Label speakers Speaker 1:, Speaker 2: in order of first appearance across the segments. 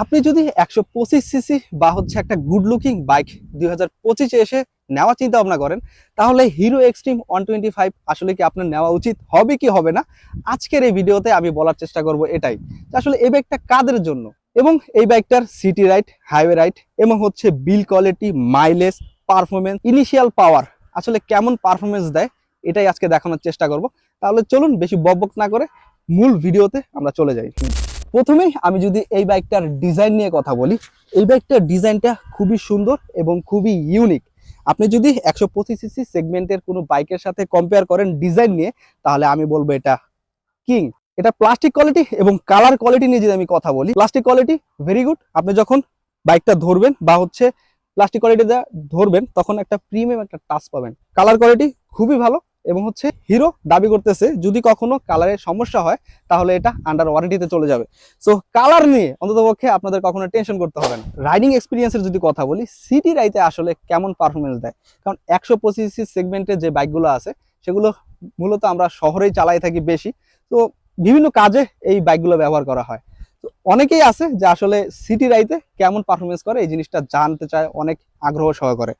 Speaker 1: আপনি যদি একশো পঁচিশ সিসি বা হচ্ছে একটা গুড লুকিং বাইক দুই হাজার পঁচিশে এসে নেওয়ার চিন্তা ভাবনা করেন, তাহলে Hero Xtreme one twenty five আসলে কি আপনার নেওয়া উচিত? হবে কি হবে না? আজকের এই ভিডিওতে আমি বলার চেষ্টা করব এটাই আসলে এই বাইকটা কাদের জন্য? এবং এই বাইকটার সিটি রাইড হাইওয়ে রাইড এবং হচ্ছে build quality mileage performance initial power আসলে কেমন পারফরমেন্স দেয়, এটাই আজকে দেখানোর চেষ্টা করব। তাহলে চলুন বেশি বকবক না করে মূল ভিডিওতে আমরা চলে যাই। প্রথমেই আমি যদি এই বাইকটার ডিজাইন নিয়ে কথা বলি, এই বাইকটার ডিজাইনটা খুবই সুন্দর এবং খুবই ইউনিক আপনি যদি একশো পঁচিশ সিসি সেগমেন্টের কোনো বাইকের সাথে কম্পেয়ার করেন ডিজাইন নিয়ে, তাহলে আমি বলব এটা কিং এটা প্লাস্টিক কোয়ালিটি এবং কালার কোয়ালিটি নিয়ে যদি আমি কথা বলি প্লাস্টিক কোয়ালিটি ভেরি গুড আপনি যখন বাইকটা ধরবেন বা হচ্ছে প্লাস্টিক কোয়ালিটিটা ধরবেন, তখন একটা প্রিমিয়াম একটা টাচ পাবেন। কালার কোয়ালিটি খুবই ভালো। এবং হচ্ছে হিরো দাবি করতেছে, যদি কখনো কালারের সমস্যা হয়, তাহলে এটা আন্ডার ওয়ারেন্টিতে চলে যাবে। সো কালার নিয়ে অন্ততপক্ষে আপনাদের কখনো টেনশন করতে হবে না। রাইডিং এক্সপিরিয়েন্সের যদি কথা বলি সিটি রাইতে আসলে কেমন পারফরমেন্স দেয়? কারণ একশো পঁচিশ সেগমেন্টের যে বাইকগুলো আছে, সেগুলো মূলত আমরা শহরেই চালাই থাকি বেশি। তো বিভিন্ন কাজে এই বাইকগুলো ব্যবহার করা হয়। তো অনেকেই আছে যে আসলে সিটি রাইতে কেমন পারফরমেন্স করে, এই জিনিসটা জানতে চায়, অনেক আগ্রহ সহ করে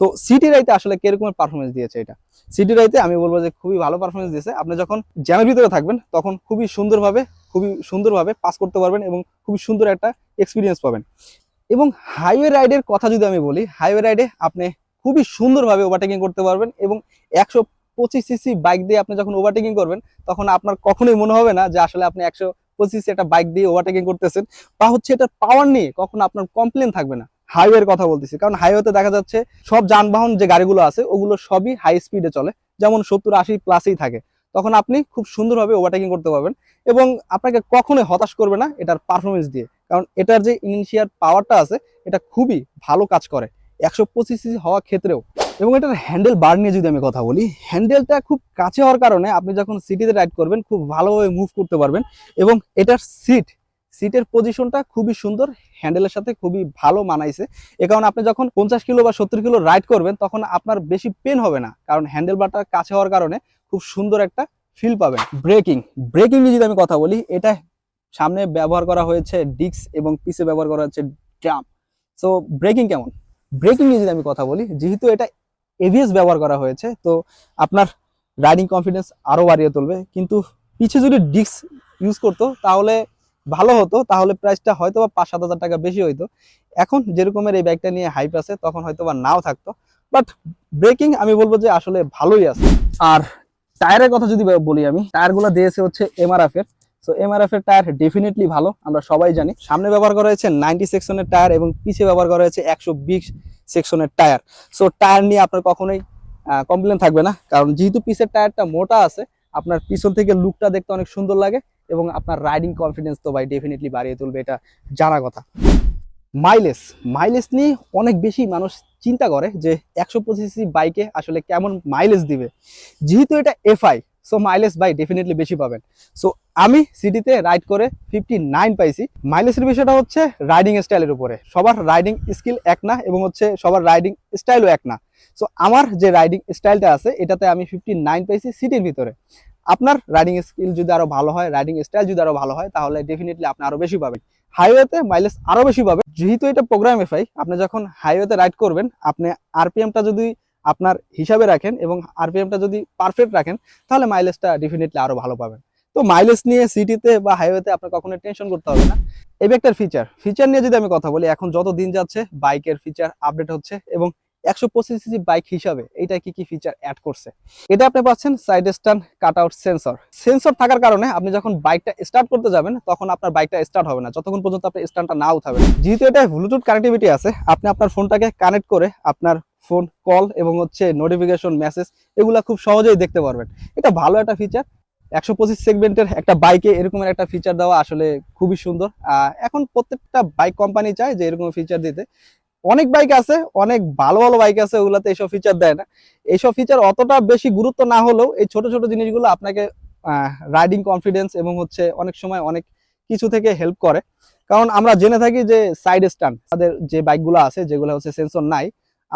Speaker 1: তো সিটি রাইতে আসলে কীরকম পারফরমেন্স দিয়েছে এটা? সিটি রাইতে আমি বলব যে খুবই ভালো পারফরমেন্স দিয়েছে। আপনি যখন জ্যামের ভিতরে থাকবেন, তখন খুবই সুন্দরভাবে খুবই সুন্দরভাবে পাস করতে পারবেন এবং খুবই সুন্দর একটা এক্সপিরিয়েন্স পাবেন। এবং হাইওয়ে রাইডের কথা যদি আমি বলি হাইওয়ে রাইডে আপনি খুবই সুন্দরভাবে ওভারটেকিং করতে পারবেন এবং একশো পঁচিশ সিসি বাইক দিয়ে আপনি যখন ওভারটেকিং করবেন, তখন আপনার কখনোই মনে হবে না যে আসলে আপনি একশো পঁচিশ একটা বাইক দিয়ে ওভারটেকিং করতেছেন, বা হচ্ছে এটার পাওয়ার নিয়ে কখনো আপনার কমপ্লেন থাকবে না। হাইওয়ের কথা বলতেছি, কারণ হাইওয়েতে দেখা যাচ্ছে সব যানবাহন যে গাড়িগুলো আছে, ওগুলো সবই হাই স্পিডে চলে। যেমন সত্তর আশি প্লাসেই থাকে। তখন আপনি খুব সুন্দরভাবে ওভারটেকিং করতে পারবেন এবং আপনাকে কখনোই হতাশ করবে না এটার পারফরমেন্স দিয়ে। কারণ এটার যে ইনিশিয়াল পাওয়ারটা আছে, এটা খুবই ভালো কাজ করে। একশো পঁচিশ হওয়া ক্ষেত্রেও এবং এটার হ্যান্ডেল বার নিয়ে যদি আমি কথা বলি হ্যান্ডেলটা খুব কাছে হওয়ার কারণে আপনি যখন সিটিতে রাইড করবেন, খুব ভালোভাবে মুভ করতে পারবেন এবং এটার সিট সিটের পজিশনটা খুবই সুন্দর হ্যান্ডেলের সাথে খুবই ভালো মানাইছে। এ কারণে আপনি যখন পঞ্চাশ কিলো বা সত্তর কিলো রাইড করবেন, তখন আপনার বেশি পেন হবে না, কারণ হ্যান্ডেল বারটা কাছে হওয়ার কারণে খুব সুন্দর একটা ফিল পাবেন। ব্রেকিং ব্রেকিং নিয়ে যদি আমি কথা বলি, এটা সামনে ব্যবহার করা হয়েছে ডিক্স এবং পিসে ব্যবহার করা হচ্ছে ড্রাম সো ব্রেকিং কেমন? ব্রেকিং নিয়ে যদি আমি কথা বলি, যেহেতু এটা এভিএস ব্যবহার করা হয়েছে, তো আপনার রাইডিং কনফিডেন্স আরও বাড়িয়ে তুলবে। কিন্তু পিছে যদি ডিক্স ইউজ করতো, তাহলে ভালো হতো, তাহলে প্রাইসটা হয়তো বা পাঁচ সাত হাজার টাকা বেশি হইতো। এখন যেরকমের এই ব্যাগটা নিয়ে হাইপ আছে, তখন হয়তো বা নাও থাকতো। বাট ব্রেকিং আমি বলব যে আসলে ভালোই আছে। আর টায়ারের কথা যদি বলি আমি টায়ারগুলো দিয়েছে হচ্ছে এমআরএফ এর। সো এমআরএফ এর টায়ার ডেফিনেটলি ভালো, আমরা সবাই জানি। সামনে ব্যবহার করা হয়েছে নাইনটি সেকশনের টায়ার এবং পিছে ব্যবহার করা হয়েছে একশো বিশ সেকশনের টায়ার। সো টায়ার নিয়ে আপনার কখনোই কমপ্লেন থাকবে না। কারণ যেহেতু পিসের টায়ারটা মোটা আছে, আপনার পিছন থেকে লুকটা দেখতে অনেক সুন্দর লাগে এবং আপনার রাইডিং কনফিডেন্স তো ভাই ডেফিনেটলি বাড়িয়ে তুলবে, এটা জানা কথা। মাইলেজ মাইলেজ নিয়ে অনেক বেশি মানুষ চিন্তা করে যে একশো পঁচিশ বাইকে আসলে কেমন মাইলেজ দিবে। যেহেতু এটা এফআই সো মাইলেজ বাই ডেফিনেটলি বেশি পাবেন। সো আমি সিটিতে রাইড করে ফিফটি নাইন পাইছি মাইলেজের বিষয়টা হচ্ছে রাইডিং স্টাইলের উপরে। সবার রাইডিং স্কিল এক না এবং হচ্ছে সবার রাইডিং স্টাইলও এক না। সো আমার যে রাইডিং স্টাইলটা আছে, এটাতে আমি ফিফটি নাইন পাইছি সিটির ভিতরে। আপনার রাইডিং স্কিল যদি আরও ভালো হয় রাইডিং স্টাইল যদি আরও ভালো হয়, তাহলে ডেফিনেটলি আপনি আরও বেশি পাবেন। হাইওয়েতে মাইলেজ আরও বেশি পাবেন। যেহেতু এটা প্রোগ্রাম এফআই আপনি যখন হাইওয়েতে রাইড করবেন, আপনি আরপিএমটা যদি আপনার হিসাবে রাখেন এবং আরপিএমটা যদি পারফেক্ট রাখেন, তাহলে মাইলেজটা ডেফিনেটলি আরও ভালো পাবেন। তো মাইলেজ নিয়ে সিটিতে বা হাইওয়েতে আপনার কখনো টেনশন করতে হবে না। এই ব্যাগটার ফিচার ফিচার নিয়ে যদি আমি কথা বলি, এখন যত দিন যাচ্ছে বাইকের ফিচার আপডেট হচ্ছে এবং একশো পঁচিশ সিসি বাইক হিসাবে এটা কি কি ফিচার অ্যাড করছে? এটা আপনি পাচ্ছেন side stand cut out sensor sensor থাকার কারণে আপনি যখন বাইকটা স্টার্ট করতে যাবেন, তখন আপনার বাইকটা স্টার্ট হবে না। যতক্ষণ পর্যন্ত আপনি স্ট্যান্ডটা না উঠাবেন। যেহেতু এটা ব্লুটুথ কানেক্টিভিটি আছে, আপনি আপনার ফোনটাকে কানেক্ট করে আপনার ফোন, কল এবং হচ্ছে নোটিফিকেশন মেসেজ এগুলা খুব সহজেই দেখতে পারবেন। এটা ভালো একটা ফিচার একশো পঁচিশ সেগমেন্টের একটা বাইকে এরকমের একটা ফিচার দেওয়া আসলে খুবই সুন্দর। এখন প্রত্যেকটা বাইক কোম্পানি চায় যে এরকম ফিচার দিতে। অনেক বাইক আছে, অনেক ভালো ভালো বাইক আছে, ওগুলাতে এইসব ফিচার দেয় না। এইসব ফিচার অতটা বেশি গুরুত্ব না হলেও এই ছোট ছোট জিনিসগুলো আপনাকে রাইডিং কনফিডেন্স এবং হচ্ছে অনেক সময় অনেক কিছু থেকে হেল্প করে। কারণ আমরা জেনে থাকি যে সাইড স্ট্যান্ড তাদের যে বাইকগুলো আছে, যেগুলো হচ্ছে সেন্সর নাই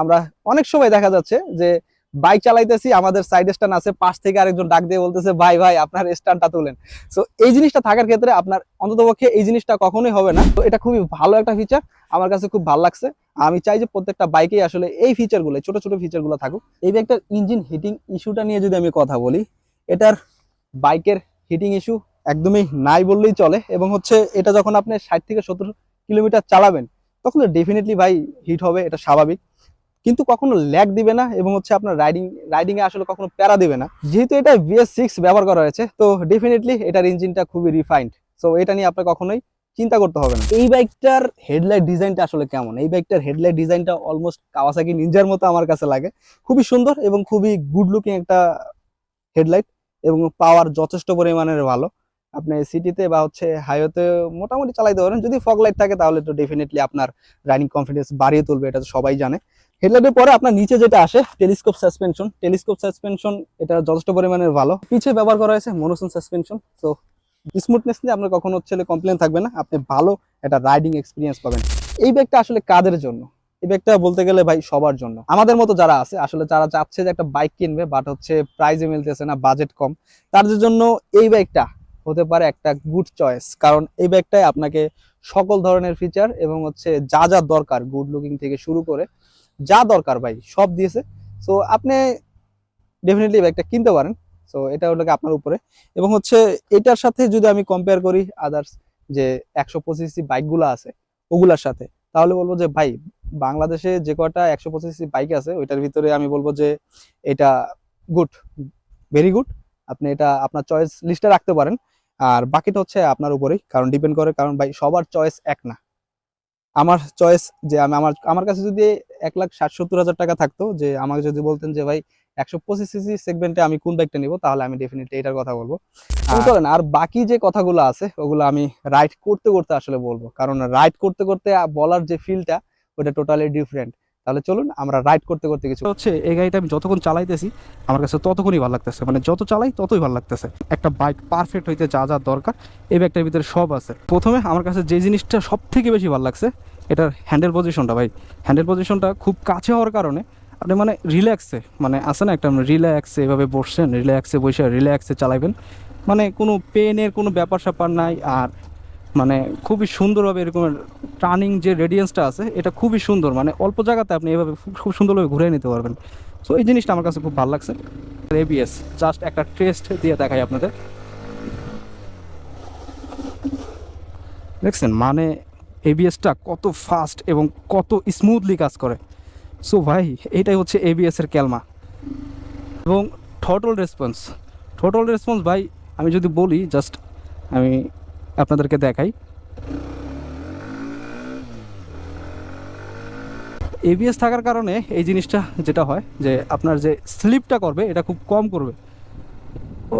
Speaker 1: আমরা অনেক সময় দেখা যাচ্ছে যে বাইক চালাইতেছি, আমাদের সাইড স্ট্যান্ড আছে, পাশ থেকে আরেকজন ডাক দিয়ে বলতেছে, ভাই ভাই, আপনার স্ট্যান্ডটা তুলেন। সো এই জিনিসটা থাকার ক্ষেত্রে আপনার অন্ততপক্ষে এই জিনিসটা কখনোই হবে না। তো এটা খুবই ভালো একটা ফিচার আমার কাছে খুব ভালো লাগছে। আমি চাই যে প্রত্যেকটা বাইকেই আসলে এই ফিচারগুলো ছোট ছোট ফিচারগুলো থাকুক। এই বাইকটার ইঞ্জিন হিটিং ইস্যুটা নিয়ে যদি আমি কথা বলি, এটার বাইকের হিটিং ইস্যু একদমই নাই বললেই চলে এবং হচ্ছে এটা যখন আপনি ষাট থেকে সত্তর কিলোমিটার চালাবেন, তখন ডেফিনেটলি ভাই হিট হবে, এটা স্বাভাবিক। কিন্তু কখনো ল্যাগ দিবে না এবং হচ্ছে আপনার রাইডিং রাইডিং এ আসলে কখনো প্যারা দিবে না। যেহেতু এটা বিএস সিক্স ব্যবহার করা হয়েছে, তো ডেফিনেটলি এটার ইঞ্জিনটা খুবই রিফাইন্ড সো এটা নিয়ে আপনার কখনোই চিন্তা করতে হবে না। এই বাইকটার হেডলাইট ডিজাইনটা আসলে কেমন? এই বাইকটার হেডলাইট ডিজাইনটা অলমোস্ট কাওয়াসাকি নিনজার মতো আমার কাছে লাগে। খুবই সুন্দর এবং খুবই গুড লুকিং একটা হেডলাইট এবং পাওয়ার যথেষ্ট পরিমাণের ভালো। আপনি সিটিতে বা হচ্ছে হাইওয়েতে মোটামুটি চালাইতে পারেন। যদি ফগ লাইট থাকে তাহলে তো ডেফিনেটলি আপনার রাইডিং কনফিডেন্স বাড়িয়ে তুলবে, এটা তো সবাই জানে। হেডলাইটের পরে আপনার নিচে যেটা আসে, টেলিস্কোপ সাসপেনশন। টেলিস্কোপ সাসপেনশন এটা যথেষ্ট পরিমাণের ভালো। পিছে ব্যবহার করা হয়েছে মনোসন সাসপেনশন। তো স্মুথনেস নিয়ে আপনার কখনো হচ্ছে কমপ্লেন থাকবে না। আপনি ভালো একটা রাইডিং এক্সপিরিয়েন্স পাবেন। এই ব্যাগটা আসলে কাদের জন্য? এই ব্যাগটা বলতে গেলে ভাই সবার জন্য। আমাদের মতো যারা আছে, আসলে যারা চাচ্ছে যে একটা বাইক কিনবে বাট হচ্ছে প্রাইজে মিলতেছে না বাজেট কম, তাদের জন্য এই ব্যাগটা হতে পারে একটা গুড চয়েস কারণ এই ব্যাগটায় আপনাকে সকল ধরনের ফিচার এবং হচ্ছে যা যা দরকার গুড লুকিং থেকে শুরু করে যা দরকার ভাই, সব দিয়েছে। সো আপনি ডেফিনেটলি ব্যাগটা কিনতে পারেন। সো এটা হলো আপনার উপরে। এবং হচ্ছে এটার সাথে যদি আমি কম্পেয়ার করি আদার্স যে একশো পঁচিশ বাইকগুলো আছে, ওগুলার সাথে, তাহলে বলব যে ভাই, বাংলাদেশে যে কটা একশো পঁচিশ বাইক আছে, ওইটার ভিতরে আমি বলব যে এটা গুড ভেরি গুড আপনি এটা আপনার চয়েস লিস্টে রাখতে পারেন। আর বাকিটা হচ্ছে আপনার উপরেই, কারণ ডিপেন্ড করে, কারণ ভাই, সবার চয়েস এক না। আমার চয়েস যে আমি আমার আমার কাছে যদি এক লাখ ষাট সত্তর হাজার টাকা থাকতো যে আমাকে যদি বলতেন যে ভাই একশো পঁচিশ সিসি সেগমেন্টে আমি কোন বাইকটা নিব? তাহলে আমি ডেফিনেটলি এটার কথা বলব। করেন আর বাকি যে কথাগুলো আছে ওগুলো আমি রাইড করতে করতে আসলে বলব। কারণ রাইড করতে করতে বলার যে ফিলটা ওটা টোটালি ডিফারেন্ট তাহলে চলুন আমরা রাইড করতে করতে কিছু
Speaker 2: হচ্ছে এই গাড়িটা আমি যতক্ষণ চালাইতেছি, আমার কাছে ততক্ষণই ভালো লাগতেছে। মানে যত চালাই ততই ভালো লাগতেছে। একটা বাইক পারফেক্ট হইতে যা যা দরকার, এই ব্যাগটার ভিতরে সব আছে। প্রথমে আমার কাছে যে জিনিসটা সব থেকে বেশি ভালো লাগছে, এটার হ্যান্ডেল পজিশনটা ভাই। হ্যান্ডেল পজিশনটা খুব কাছে হওয়ার কারণে আপনি মানে রিল্যাক্সে মানে আসে না একটা রিল্যাক্সে এভাবে বসছেন রিল্যাক্সে বসে রিল্যাক্সে চালাবেন মানে কোনো পেনের কোনো ব্যাপার স্যাপার নাই, আর মানে খুবই সুন্দরভাবে এরকম টার্নিং যে রেডিয়েন্সটা আছে, এটা খুবই সুন্দর। মানে অল্প জায়গাতে আপনি এভাবে খুব- সুন্দরভাবে ঘুরে নিতে পারবেন। সো এই জিনিসটা আমার কাছে খুব ভালো লাগছে। এবিএস জাস্ট একটা টেস্ট দিয়ে দেখাই আপনাদের। দেখছেন মানে এবিএসটা কত ফাস্ট এবং কত স্মুথলি কাজ করে। সো ভাই, এটাই হচ্ছে এবিএস এর ক্যালমা। এবং টোটাল রেসপন্স টোটাল রেসপন্স ভাই, আমি যদি বলি জাস্ট আমি আপনাদেরকে দেখাই। এবিএস থাকার কারণে এই জিনিসটা যেটা হয় যে আপনার যে স্লিপটা করবে, এটা খুব কম করবে।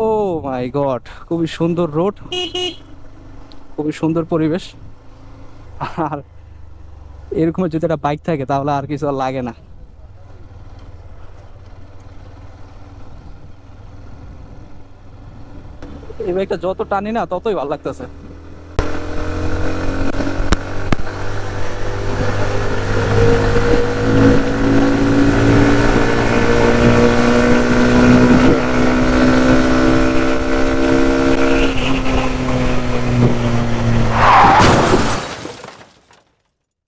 Speaker 2: ও মাই গড, খুবই সুন্দর রোড। খুবই সুন্দর পরিবেশ। আর এরকম যদি একটা বাইক থাকে, তাহলে আর কিছু লাগে না। এই বাইকটা যত টানি না, ততই ভালো লাগতেছে।